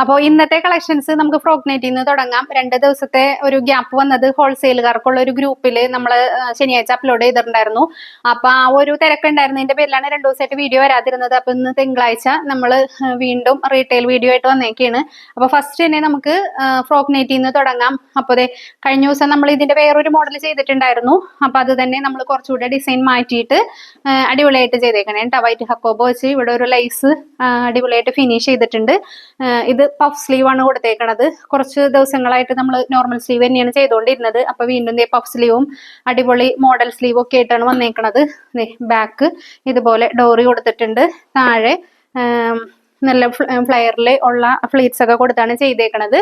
അപ്പോൾ ഇന്നത്തെ കളക്ഷൻസ് നമുക്ക് ഫ്രോഗ്നൈറ്റിൽ നിന്ന് തുടങ്ങാം. രണ്ട് ദിവസത്തെ ഒരു ഗ്യാപ്പ് വന്നത് ഹോൾസെയിലുകാർക്കുള്ള ഒരു ഗ്രൂപ്പിൽ നമ്മൾ ശനിയാഴ്ച അപ്ലോഡ് ചെയ്തിട്ടുണ്ടായിരുന്നു. അപ്പൊ ആ ഒരു തിരക്കുണ്ടായിരുന്നതിന്റെ പേരിലാണ് രണ്ടു ദിവസമായിട്ട് വീഡിയോ വരാതിരുന്നത്. അപ്പൊ ഇന്ന് തിങ്കളാഴ്ച നമ്മൾ വീണ്ടും റീറ്റെയിൽ വീഡിയോ ആയിട്ട് വന്നേക്കാണ്. അപ്പൊ ഫസ്റ്റ് തന്നെ നമുക്ക് ഫ്രോഗ്നൈറ്റിൽ നിന്ന് തുടങ്ങാം. അപ്പോൾ അതെ കഴിഞ്ഞ ദിവസം നമ്മൾ ഇതിന്റെ വേറൊരു മോഡൽ ചെയ്തിട്ടുണ്ടായിരുന്നു. അപ്പൊ അത് തന്നെ നമ്മൾ കുറച്ചുകൂടെ ഡിസൈൻ മാറ്റിയിട്ട് അടിപൊളിയായിട്ട് ചെയ്തേക്കണേ. കേട്ടോ വൈറ്റ് ഹക്കോബോ വെച്ച് ഇവിടെ ഒരു ലൈസ് അടിപൊളിയായിട്ട് ഫിനിഷ് ചെയ്തിട്ടുണ്ട്. ഇത് പഫ് സ്ലീവ് ആണ് കൊടുത്തേക്കണത്. കുറച്ച് ദിവസങ്ങളായിട്ട് നമ്മൾ നോർമൽ സ്ലീവ് തന്നെയാണ് ചെയ്തുകൊണ്ടിരുന്നത് അപ്പൊ വീണ്ടും ദേ പഫ് സ്ലീവും അടിപൊളി മോഡൽ സ്ലീവും ഒക്കെ ആയിട്ടാണ് വന്നേക്കണത്. ബാക്ക് ഇതുപോലെ ഡോറി കൊടുത്തിട്ടുണ്ട്. താഴെ നല്ല ഫ്ലയറിൽ ഉള്ള ഫ്ലീറ്റ്സ് ഒക്കെ കൊടുത്താണ് ചെയ്തേക്കണത്.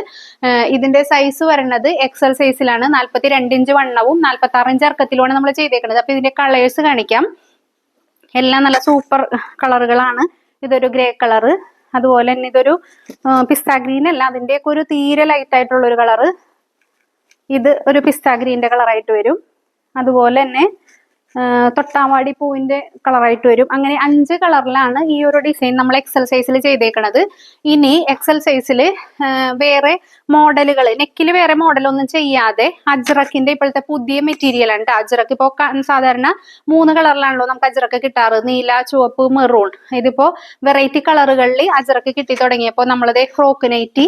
ഇതിന്റെ സൈസ് വരുന്നത് എക്സൽ സൈസിലാണ് നാല്പത്തി രണ്ട് ഇഞ്ച് വണ്ണവും നാല്പത്തി ആറ് ഇഞ്ച് ഇറക്കത്തിലുമാണ് നമ്മൾ ചെയ്തേക്കണത്. അപ്പൊ ഇതിന്റെ കളേഴ്സ് കാണിക്കാം. എല്ലാം നല്ല സൂപ്പർ കളറുകളാണ് ഇതൊരു ഗ്രേ കളറ് അതുപോലെ തന്നെ ഇതൊരു പിസ്ത ഗ്രീൻ അല്ല അതിന്റെയൊക്കെ ഒരു തീരെ ലൈറ്റ് ആയിട്ടുള്ള ഒരു കളറ് ഇത് ഒരു പിസ്ത ഗ്രീന്റെ കളറായിട്ട് വരും. അതുപോലെ തന്നെ തൊട്ടാവാടി പൂവിന്റെ കളറായിട്ട് വരും. അങ്ങനെ അഞ്ച് കളറിലാണ് ഈ ഒരു ഡിസൈൻ നമ്മൾ എക്സൽ സൈസിൽ ചെയ്തേക്കണത്. ഇനി എക്സൽ സൈസിൽ വേറെ മോഡലുകൾ നെക്കിൽ വേറെ മോഡലൊന്നും ചെയ്യാതെ അജ്രക്കിന്റെ ഇപ്പോഴത്തെ പുതിയ മെറ്റീരിയൽ ഉണ്ട്. അജ്രക്ക് ഇപ്പോൾ സാധാരണ മൂന്ന് കളറിലാണല്ലോ നമുക്ക് അജ്രക്ക് കിട്ടാറ്. നീല ചുവപ്പ് മെറൂൺ. ഇതിപ്പോ വെറൈറ്റി കളറുകളിൽ അജ്രക്ക് കിട്ടി തുടങ്ങിയപ്പോൾ നമ്മളത് ഫ്രോക്ക് നൈറ്റി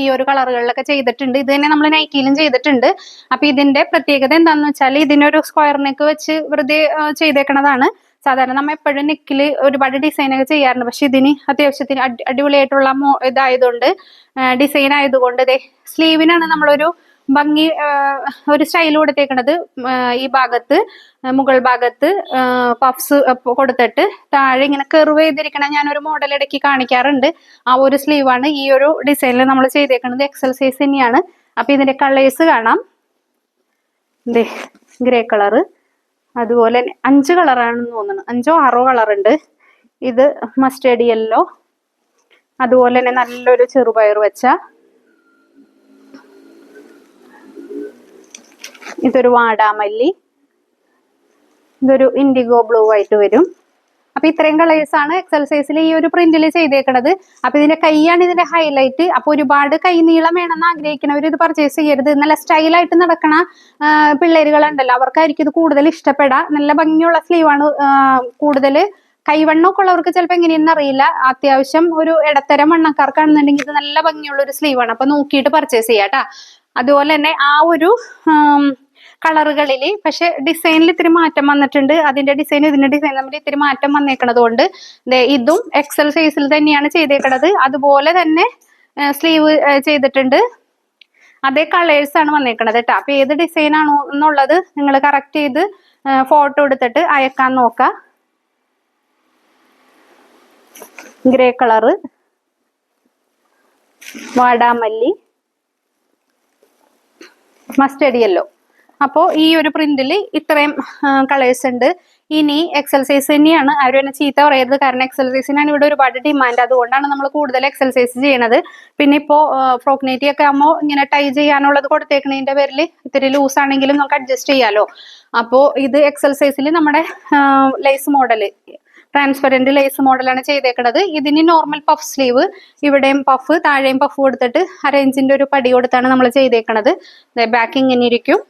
ഈ ഒരു കളറുകളിലൊക്കെ ചെയ്തിട്ടുണ്ട്. ഇത് തന്നെ നമ്മൾ നൈറ്റിയിലും ചെയ്തിട്ടുണ്ട്. അപ്പൊ ഇതിന്റെ പ്രത്യേകത എന്താണെന്ന് വെച്ചാൽ ഇതിനൊരു സ്ക്വയർ നെക്ക് വെച്ച് വെറുതെ ചെയ്തേക്കണതാണ്. സാധാരണ നമ്മൾ എപ്പോഴും നെക്കിൽ ഒരുപാട് ഡിസൈൻ ഒക്കെ ചെയ്യാറുണ്ട്. പക്ഷെ ഇതിന് അത്യാവശ്യത്തിന് അടി- അടിപൊളിയായിട്ടുള്ള മോ ഇതായതുകൊണ്ട് ഡിസൈൻ ആയതുകൊണ്ട് ഇതേ സ്ലീവിനാണ് നമ്മളൊരു ഭംഗി ഒരു സ്റ്റൈൽ കൊടുത്തേക്കണത്. ഈ ഭാഗത്ത് മുകൾ ഭാഗത്ത് പഫ്സ് കൊടുത്തിട്ട് താഴെ ഇങ്ങനെ കെർവ് ചെയ്തിരിക്കണ ഞാനൊരു മോഡൽ ഇടയ്ക്ക് കാണിക്കാറുണ്ട്. ആ ഒരു സ്ലീവാണ് ഈ ഒരു ഡിസൈനിൽ നമ്മൾ ചെയ്തേക്കുന്നത് എക്സൽ സൈസ് തന്നെയാണ്. അപ്പൊ ഇതിന്റെ കളേഴ്സ് കാണാം. ഗ്രേ കളറ് അതുപോലെ അഞ്ച് കളറാണെന്ന് തോന്നുന്നു. അഞ്ചോ ആറോ കളർ ഉണ്ട് ഇത് മസ്റ്റേഡ് യെല്ലോ അതുപോലെ തന്നെ നല്ലൊരു ചെറുപയർ വെച്ച. ഇതൊരു വാടാമല്ലി. ഇതൊരു ഇൻഡിഗോ ബ്ലൂ ആയിട്ട് വരും. അപ്പൊ ഇത്രയും കളേഴ്സ് ആണ് എക്സൽ സൈസിൽ ഈ ഒരു പ്രിന്റിൽ ചെയ്തേക്കണത്. അപ്പൊ ഇതിന്റെ കൈയാണ് ഇതിന്റെ ഹൈലൈറ്റ് അപ്പൊ ഒരുപാട് കൈ നീളം വേണമെന്ന് ആഗ്രഹിക്കുന്നവർ ഇത് പർച്ചേസ് ചെയ്യരുത്. നല്ല സ്റ്റൈലായിട്ട് നടക്കണ പിള്ളേരുകളുണ്ടല്ലോ. അവർക്കായിരിക്കും ഇത് കൂടുതൽ ഇഷ്ടപ്പെടാ നല്ല ഭംഗിയുള്ള സ്ലീവാണ് കൂടുതൽ കൈവണ്ണമൊക്കെ ഉള്ളവർക്ക് ചിലപ്പോൾ എങ്ങനെയെന്ന് അറിയില്ല. അത്യാവശ്യം ഒരു ഇടത്തരം വണ്ണക്കാർക്കാണെന്നുണ്ടെങ്കിൽ ഇത് നല്ല ഭംഗിയുള്ള ഒരു സ്ലീവാണ് അപ്പൊ നോക്കിയിട്ട് പർച്ചേസ് ചെയ്യാം കേട്ടോ അതുപോലെ തന്നെ ആ ഒരു കളറുകളിൽ പക്ഷെ ഡിസൈനിൽ ഇത്തിരി മാറ്റം വന്നിട്ടുണ്ട്. അതിന്റെ ഡിസൈൻ ഇതിന്റെ ഡിസൈൻ തമ്മിൽ ഇത്തിരി മാറ്റം വന്നേക്കണത് കൊണ്ട് ഇതും എക്സൽ സൈസിൽ തന്നെയാണ് ചെയ്തേക്കണത്. അതുപോലെ തന്നെ സ്ലീവ് ചെയ്തിട്ടുണ്ട്. അതേ കളേഴ്സ് ആണ് വന്നേക്കണത് കേട്ടോ. അപ്പൊ ഏത് ഡിസൈൻ ആണോ എന്നുള്ളത് നിങ്ങൾ കറക്റ്റ് ചെയ്ത് ഫോട്ടോ എടുത്തിട്ട് അയക്കാൻ നോക്കുക ഗ്രേ കളറ് വാടാമല്ലി. മസ്റ്റേഡ് യെല്ലോ അപ്പോൾ ഈ ഒരു പ്രിന്റിൽ ഇത്രയും കളേഴ്സ് ഉണ്ട്. ഇനി എക്സസൈസ് തന്നെയാണ്. അവർ എന്നെ ചീത്ത പറയരുത്. കാരണം എക്സസൈസിനാണ് ഇവിടെ ഒരുപാട് ഡിമാൻഡ് അതുകൊണ്ടാണ് നമ്മൾ കൂടുതൽ എക്സസൈസ് ചെയ്യണത്. പിന്നെ ഇപ്പോൾ ഫ്രോക്നേറ്റി ഒക്കെ ആകുമ്പോൾ ഇങ്ങനെ ടൈ ചെയ്യാനുള്ളത് കൊടുത്തേക്കണതിന്റെ പേരിൽ ഇത്തിരി ലൂസ് ആണെങ്കിലും നമുക്ക് അഡ്ജസ്റ്റ് ചെയ്യാലോ. അപ്പോൾ ഇത് എക്സസൈസിൽ നമ്മുടെ ലേസ് മോഡൽ ട്രാൻസ്പെറന്റ് ലേസ് മോഡലാണ് ചെയ്തേക്കുന്നത് ഇതിന് നോർമൽ പഫ് സ്ലീവ് ഇവിടെയും പഫ് താഴെയും പഫ് കൊടുത്തിട്ട് അരയിഞ്ചിന്റെ ഒരു പടി കൊടുത്താണ് നമ്മൾ ചെയ്തേക്കുന്നത് ബാക്ക് ഇങ്ങനെ ഇരിക്കും.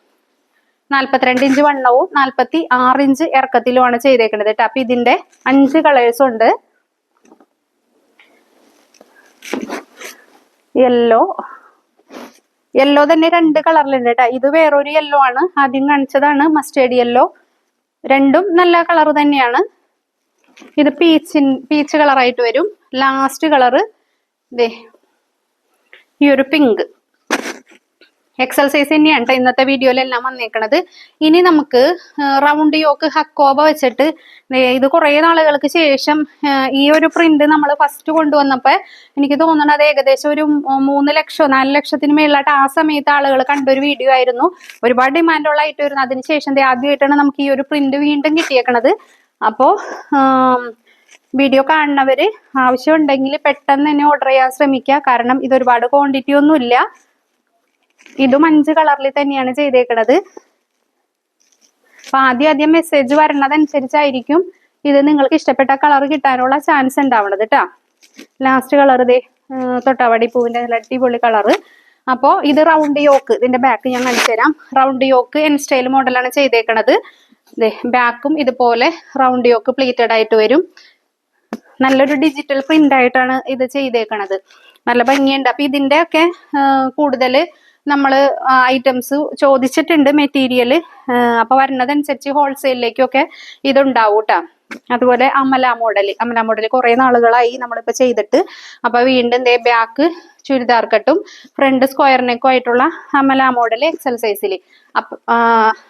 നാൽപ്പത്തിരണ്ട് ഇഞ്ച് വണ്ണവും നാൽപ്പത്തി ആറ് ഇഞ്ച് ഇറക്കത്തിലുമാണ് ചെയ്തേക്കുന്നത് കേട്ടോ അപ്പൊ ഇതിന്റെ അഞ്ച് കളേഴ്സ് ഉണ്ട്. യെല്ലോ യെല്ലോ തന്നെ രണ്ട് കളറിലുണ്ട് കേട്ടോ ഇത് വേറൊരു യെല്ലോ ആണ്. ആദ്യം കാണിച്ചതാണ് മസ്റ്റേഡ് യെല്ലോ രണ്ടും നല്ല കളർ തന്നെയാണ്. ഇത് പീച്ചിൻ പീച്ച് കളറായിട്ട് വരും. ലാസ്റ്റ് കളറ് ദേ ഈ ഒരു പിങ്ക് എക്സൽ സൈസ് തന്നെയാണ് കേട്ടോ ഇന്നത്തെ വീഡിയോയിലെല്ലാം വന്നേക്കണത്. ഇനി നമുക്ക് റൗണ്ട് യോക്ക് ഹക്കോബ വെച്ചിട്ട് ഇത് കുറേ നാളുകൾക്ക് ശേഷം ഈ ഒരു പ്രിന്റ് നമ്മൾ ഫസ്റ്റ് കൊണ്ടുവന്നപ്പോൾ എനിക്ക് തോന്നുന്നത് ഏകദേശം ഒരു മൂന്ന് ലക്ഷം നാല് ലക്ഷത്തിന് മേളിലായിട്ട് ആ സമയത്ത് ആളുകൾ കണ്ടൊരു വീഡിയോ ആയിരുന്നു. ഒരുപാട് ഡിമാൻഡുള്ള ആയിട്ട് വരുന്നു അതിനുശേഷം ആദ്യമായിട്ടാണ് നമുക്ക് ഈ ഒരു പ്രിന്റ് വീണ്ടും കിട്ടിയേക്കണത്. അപ്പോൾ വീഡിയോ കാണുന്നവർ ആവശ്യമുണ്ടെങ്കിൽ പെട്ടെന്ന് തന്നെ ഓർഡർ ചെയ്യാൻ ശ്രമിക്കുക. കാരണം ഇത് ഒരുപാട് ക്വാണ്ടിറ്റി ഒന്നും ഇല്ല ഇതും അഞ്ച് കളറിൽ തന്നെയാണ് ചെയ്തേക്കുന്നത് അപ്പൊ ആദ്യം ആദ്യം മെസ്സേജ് വരണതനുസരിച്ചായിരിക്കും ഇത് നിങ്ങൾക്ക് ഇഷ്ടപ്പെട്ട കളർ കിട്ടാനുള്ള ചാൻസ് ഉണ്ടാവണത് കേട്ടോ ലാസ്റ്റ് കളർ ഇതേ തൊട്ടവടി പൂവിന്റെ അടിപൊളി കളറ്. അപ്പോ ഇത് റൗണ്ട് യോക്ക് ഇതിന്റെ ബാക്ക് ഞാൻ കാണിച്ചു തരാം. റൗണ്ട് യോക്ക് എൻ സ്റ്റൈൽ മോഡലാണ് ചെയ്തേക്കണത്. ബാക്കും ഇതുപോലെ റൗണ്ട് യോക്ക് പ്ലീറ്റഡ് ആയിട്ട് വരും. നല്ലൊരു ഡിജിറ്റൽ പ്രിന്റ് ആയിട്ടാണ് ഇത് ചെയ്തേക്കണത്. നല്ല ഭംഗിയുണ്ട്. അപ്പൊ ഇതിന്റെ ഒക്കെ കൂടുതൽ നമ്മൾ ഐറ്റംസ് ചോദിച്ചിട്ടുണ്ട് മെറ്റീരിയൽ അപ്പോൾ വരുന്നതനുസരിച്ച് ഹോൾസെയിലേക്കൊക്കെ ഇതുണ്ടാവും കേട്ടോ അതുപോലെ അമല മോഡൽ അമല മോഡൽ കുറെ നാളുകളായി നമ്മളിപ്പോ ചെയ്തിട്ട്. അപ്പോൾ വീണ്ടും ദേ ബാക്ക് ചുരിദാർ കട്ടും ഫ്രണ്ട് സ്ക്വയർ ആയിട്ടുള്ള അമല മോഡൽ എക്സൽ സൈസിൽ അപ്പം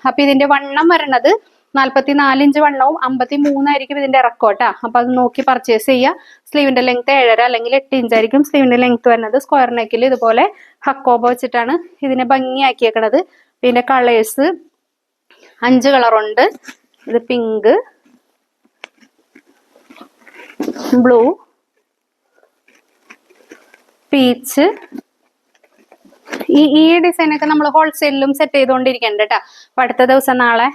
അപ്പം ഇതിന്റെ വണ്ണം വരണത് നാല്പത്തി ഇഞ്ച് വണ്ണവും അമ്പത്തി മൂന്നായിരിക്കും ഇതിന്റെ ഇറക്കോട്ടാ അപ്പൊ അത് നോക്കി പർച്ചേസ് ചെയ്യുക. സ്ലീവിന്റെ ലെങ്ത് ഏഴര അല്ലെങ്കിൽ എട്ട് ഇഞ്ചായിരിക്കും സ്ലീവിന്റെ ലെങ്ത് വരുന്നത്. സ്ക്വയർ നെക്കിൽ ഇതുപോലെ ഹക്കോബ വെച്ചിട്ടാണ് ഇതിനെ ഭംഗിയാക്കിയേക്കണത്. പിന്നെ കളേഴ്സ് അഞ്ച് കളറുണ്ട് ഇത് പിങ്ക് ബ്ലൂ പീച്ച് ഈ ഈ ഡിസൈനൊക്കെ നമ്മൾ ഹോൾസെയിലും സെറ്റ് ചെയ്തുകൊണ്ടിരിക്കുന്നുണ്ട് കേട്ടോ അപ്പൊ അടുത്ത ദിവസം നാളെ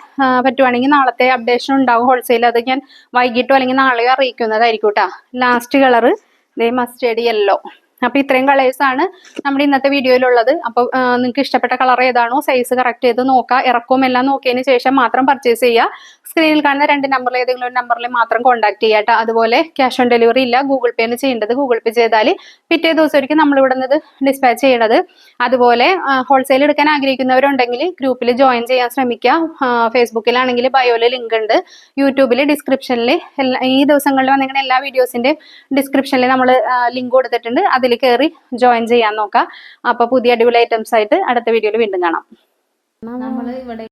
പറ്റുവാണെങ്കിൽ നാളത്തെ അപ്ഡേഷൻ ഉണ്ടാവും ഹോൾസെയിൽ അത് ഞാൻ വൈകിട്ടോ അല്ലെങ്കിൽ നാളെയോ അറിയിക്കുന്നതായിരിക്കും കേട്ടോ ലാസ്റ്റ് കളറ് ദേ മസ്റ്റേഡ് യെല്ലോ അപ്പൊ ഇത്രയും ആണ് നമ്മുടെ ഇന്നത്തെ വീഡിയോയിലുള്ളത് അപ്പൊ നിങ്ങൾക്ക് ഇഷ്ടപ്പെട്ട കളർ ഏതാണോ സൈസ് കറക്റ്റ് ചെയ്ത് നോക്കുക ഇറക്കവും എല്ലാം നോക്കിയതിന് ശേഷം മാത്രം പർച്ചേസ് ചെയ്യുക സ്ക്രീനിൽ കാണുന്ന രണ്ട് നമ്പറിൽ ഏതെങ്കിലും ഒരു നമ്പറിൽ മാത്രം കോൺടാക്ട് ചെയ്യാട്ടോ അതുപോലെ ക്യാഷ് ഓൺ ഡെലിവറി ഇല്ല. ഗൂഗിൾ പേ ആണ് ചെയ്യേണ്ടത് ഗൂഗിൾ പേ ചെയ്താൽ പിറ്റേ ദിവസമായിരിക്കും നമ്മൾ ഇവിടെ നിന്ന് ഡിസ്പാച്ച് ചെയ്യണത്. അതുപോലെ ഹോൾസെയിൽ എടുക്കാൻ ആഗ്രഹിക്കുന്നവരുണ്ടെങ്കിൽ ഗ്രൂപ്പിൽ ജോയിൻ ചെയ്യാൻ ശ്രമിക്കുക ഫേസ്ബുക്കിലാണെങ്കിൽ ബയോയിൽ ലിങ്ക് ഉണ്ട്. യൂട്യൂബിൽ ഡിസ്ക്രിപ്ഷനിൽ എല്ലാ ഈ ദിവസങ്ങളിൽ വന്നിങ്ങനെ എല്ലാ വീഡിയോസിന്റെ ഡിസ്ക്രിപ്ഷനിൽ നമ്മൾ ലിങ്ക് കൊടുത്തിട്ടുണ്ട്. അതിൽ കയറി ജോയിൻ ചെയ്യാൻ നോക്കാം. അപ്പൊ പുതിയ അടിപൊളി ഐറ്റംസ് ആയിട്ട് അടുത്ത വീഡിയോയിൽ വീണ്ടും കാണാം. നമ്മൾ ഇവിടെ